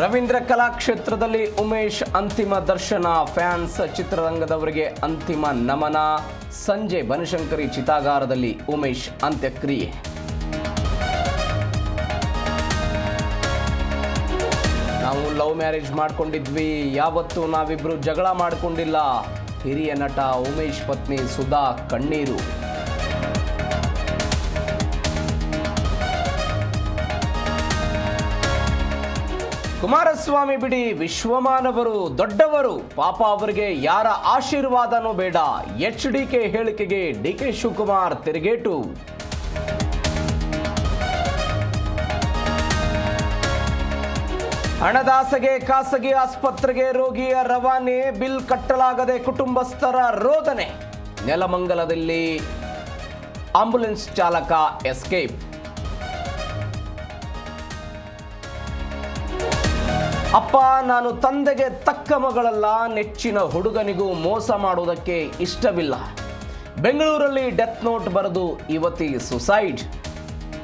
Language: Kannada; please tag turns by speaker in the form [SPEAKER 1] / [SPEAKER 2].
[SPEAKER 1] ರವೀಂದ್ರ ಕಲಾಕ್ಷೇತ್ರದಲ್ಲಿ ಉಮೇಶ್ ಅಂತಿಮ ದರ್ಶನ. ಫ್ಯಾನ್ಸ್ ಚಿತ್ರರಂಗದವರಿಗೆ ಅಂತಿಮ ನಮನ. ಸಂಜೆ ಬನಶಂಕರಿ ಚಿತಾಗಾರದಲ್ಲಿ ಉಮೇಶ್ ಅಂತ್ಯಕ್ರಿಯೆ. ನಾವು ಲವ್ ಮ್ಯಾರೇಜ್ ಮಾಡ್ಕೊಂಡಿದ್ವಿ. ಯಾವತ್ತೂ ನಾವಿಬ್ರು ಜಗಳ ಮಾಡ್ಕೊಂಡಿಲ್ಲ. ಹಿರಿಯ ನಟ ಉಮೇಶ್ ಪತ್ನಿ ಸುಧಾ ಕಣ್ಣೀರು. ಕುಮಾರಸ್ವಾಮಿ ಬಿಡಿ ವಿಶ್ವಮಾನವರು, ದೊಡ್ಡವರು, ಪಾಪ ಅವರಿಗೆ ಯಾರ ಆಶೀರ್ವಾದನೂ ಬೇಡ. ಎಚ್ ಡಿ ಕೆ ಹೇಳಿಕೆಗೆ ಡಿ ಕೆ ಶಿವಕುಮಾರ್ ತಿರುಗೇಟು. ಹಣದಾಸಗೆ, ಖಾಸಗಿ ಆಸ್ಪತ್ರೆಗೆ ರೋಗಿಯ ರವಾನೆ, ಬಿಲ್ ಕಟ್ಟಲಾಗದೆ ಕುಟುಂಬಸ್ಥರ ರೋದನೆ. ನೆಲಮಂಗಲದಲ್ಲಿ ಆಂಬುಲೆನ್ಸ್ ಚಾಲಕ ಎಸ್ಕೇಪ್. ಅಪ್ಪ, ನಾನು ತಂದೆಗೆ ತಕ್ಕ ಮಗಳಲ್ಲ, ನೆಚ್ಚಿನ ಹುಡುಗನಿಗೂ ಮೋಸ ಮಾಡುವುದಕ್ಕೆ ಇಷ್ಟವಿಲ್ಲ. ಬೆಂಗಳೂರಲ್ಲಿ ಡೆತ್ ನೋಟ್ ಬರೆದು ಯುವತಿ ಸುಸೈಡ್.